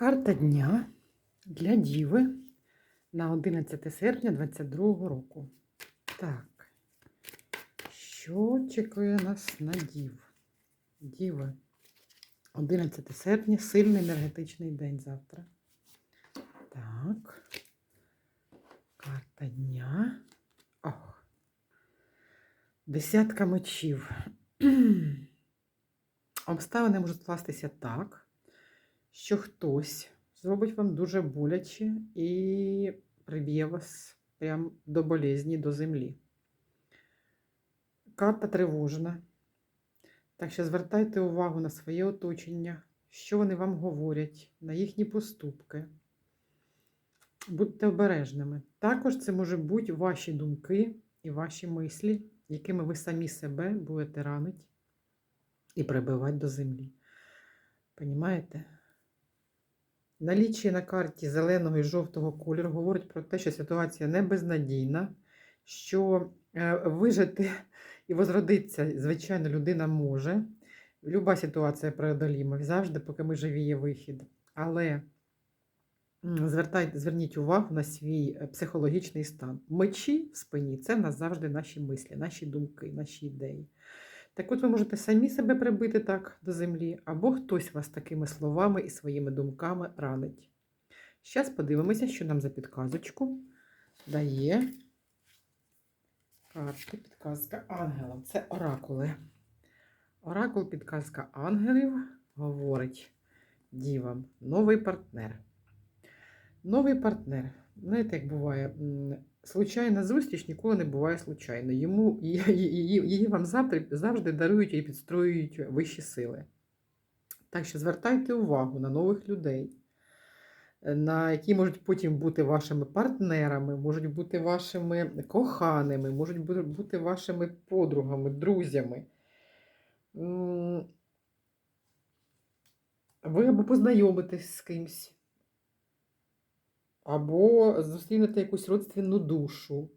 Карта дня для Діви на 11 серпня 2022 року. Так, що чекає нас на Дів? Діви. 11 серпня, сильний енергетичний день завтра. Так. Карта дня. Ох. Десятка мечів. Обставини можуть скластися так, що хтось зробить вам дуже боляче і приб'є вас прям до болезні, до землі. Карта тривожна. Так що звертайте увагу на своє оточення, що вони вам говорять, на їхні поступки. Будьте обережними. Також це може бути ваші думки і ваші мислі, якими ви самі себе будете ранити і прибивати до землі. Понімаєте? Наліччя на карті зеленого і жовтого кольору говорить про те, що ситуація не безнадійна, що е, вижити і возродитися, звичайно, людина може. Люба ситуація преодоліма. Завжди, поки ми живі, є вихід. Але звертайте, зверніть увагу на свій е, психологічний стан. Мечі в спині це в нас завжди наші мислі, наші думки, наші ідеї. Так от ви можете самі себе прибити так до землі, або хтось вас такими словами і своїми думками ранить. Зараз подивимося, що нам за підказочку дає карти підказка ангелам. Це оракули. Оракул підказка ангелів говорить дівам новий партнер. Новий партнер. Знаєте, як буває, случайна зустріч ніколи не буває случайно. Йому, її, її, вам завжди, завжди дарують і підстроюють вищі сили. Так що звертайте увагу на нових людей, на які можуть потім бути вашими партнерами, можуть бути вашими коханими, можуть бути вашими подругами, друзями. Ви або познайомитесь з кимсь, або зустрінете якусь родственну душу.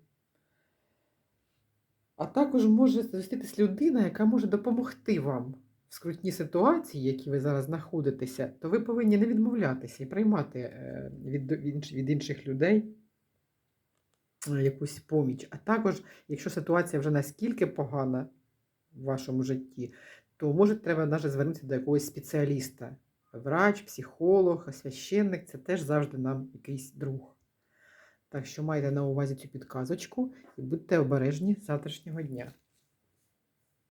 А також може зустрітись людина, яка може допомогти вам в скрутній ситуації, в якій ви зараз знаходитеся, то ви повинні не відмовлятися і приймати е, від інших людей е, якусь поміч. А також, якщо ситуація вже наскільки погана в вашому житті, то може треба навіть звернутися до якогось спеціаліста. Врач, психолог, священник це теж завжди нам якийсь друг. Так що майте на увазі цю підказочку і будьте обережні завтрашнього дня.